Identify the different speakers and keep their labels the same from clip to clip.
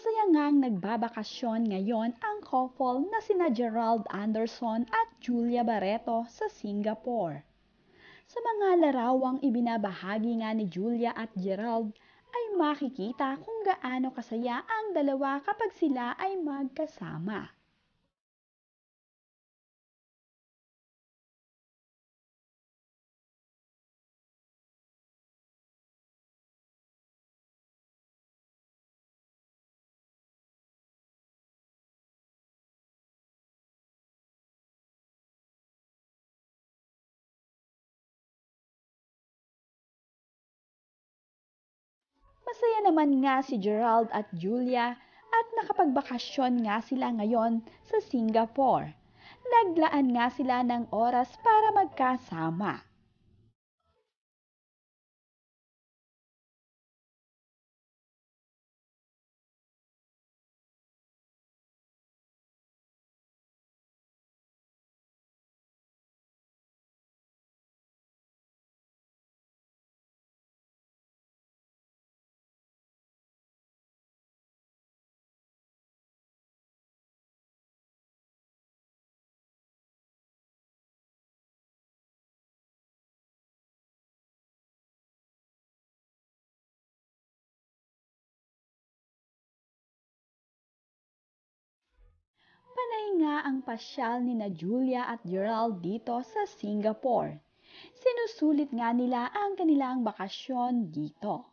Speaker 1: Masaya ngang nagbabakasyon ngayon ang couple na sina Gerald Anderson at Julia Barreto sa Singapore. Sa mga larawang ibinabahagi nga ni Julia at Gerald ay makikita kung gaano kasaya ang dalawa kapag sila ay magkasama. Masaya naman nga si Gerald at Julia at nakapagbakasyon nga sila ngayon sa Singapore. Naglaan nga sila ng oras para magkasama. Panay nga ang pasyal ni na Julia at Gerald dito sa Singapore. Sinusulit nga nila ang kanilang bakasyon dito.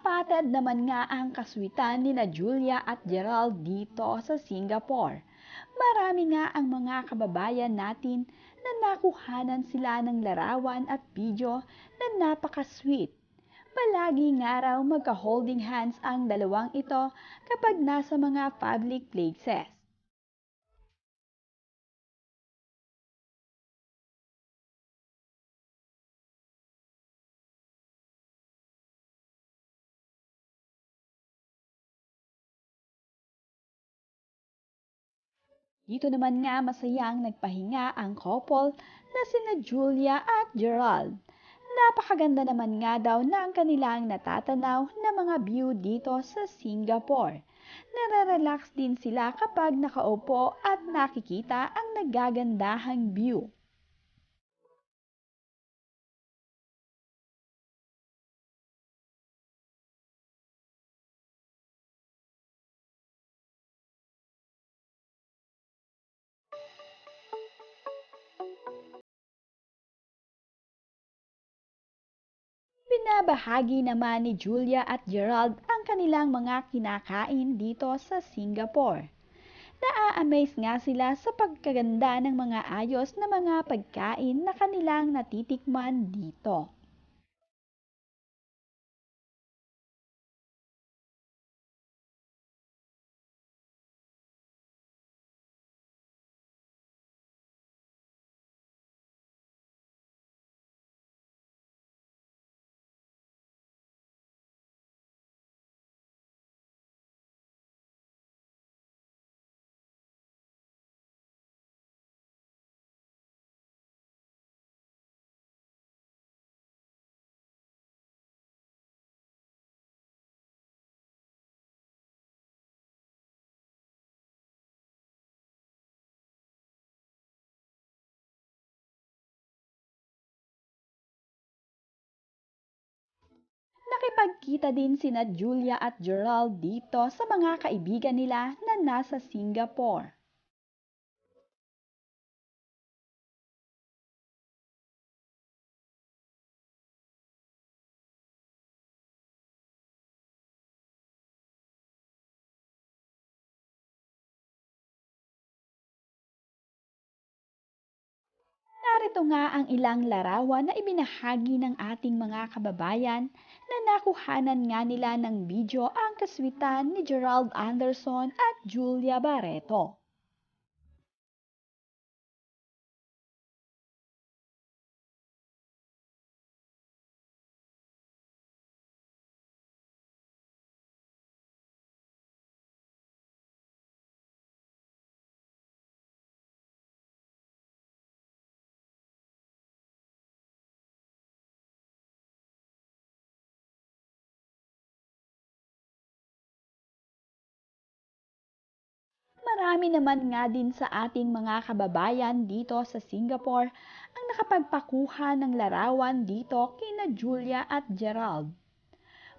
Speaker 1: Spotted naman nga ang kaswitan ni na Julia at Gerald dito sa Singapore. Marami nga ang mga kababayan natin na nakuhanan sila ng larawan at video na napaka-sweet. Palagi nga raw magka-holding hands ang dalawang ito kapag nasa mga public places. Dito naman nga masayang nagpahinga ang couple na sina Julia at Gerald. Napakaganda naman nga daw ng kanilang natatanaw na mga view dito sa Singapore. Nararelax din sila kapag nakaupo at nakikita ang nagagandahang view. Binabahagi naman ni Julia at Gerald ang kanilang mga kinakain dito sa Singapore. Naa-amaze nga sila sa pagkaganda ng mga ayos na mga pagkain na kanilang natitikman dito. Nakipagkita din sina Julia at Gerald dito sa mga kaibigan nila na nasa Singapore. Narito nga ang ilang larawan na ibinahagi ng ating mga kababayan na nakuhanan nga nila ng video ang kaswitan ni Gerald Anderson at Julia Barreto. Marami naman nga din sa ating mga kababayan dito sa Singapore ang nakapagpakuha ng larawan dito kina Julia at Gerald.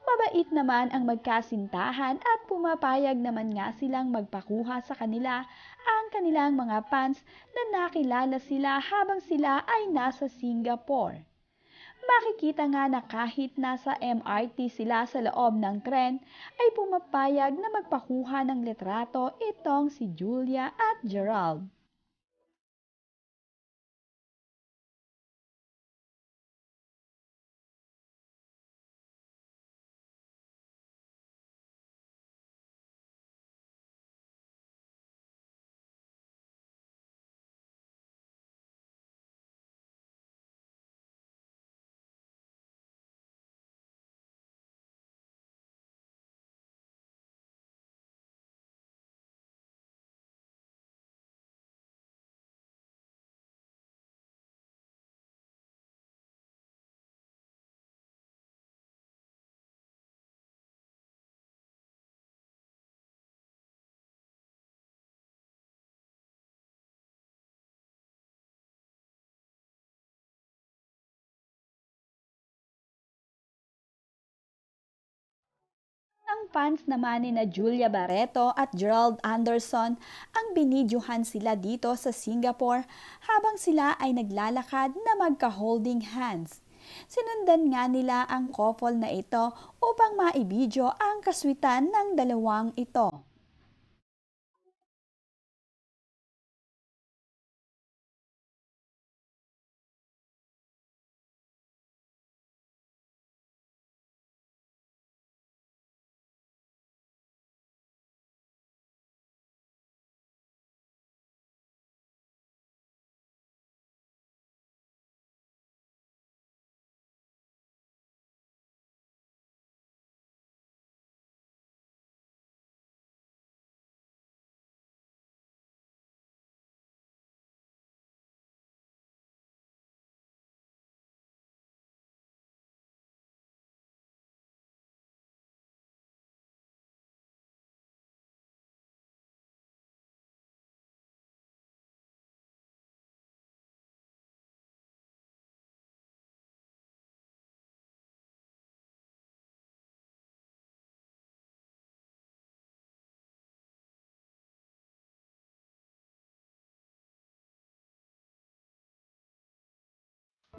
Speaker 1: Mabait naman ang magkasintahan at pumapayag naman nga silang magpakuha sa kanila ang kanilang mga fans na nakilala sila habang sila ay nasa Singapore. Makikita nga na kahit nasa MRT sila sa loob ng tren ay pumapayag na magpakuha ng litrato itong si Julia at Gerald. Fans naman ni na Julia Barreto at Gerald Anderson ang binidyohan sila dito sa Singapore habang sila ay naglalakad na magka-holding hands. Sinundan nga nila ang couple na ito upang maibidyo ang kaswitan ng dalawang ito.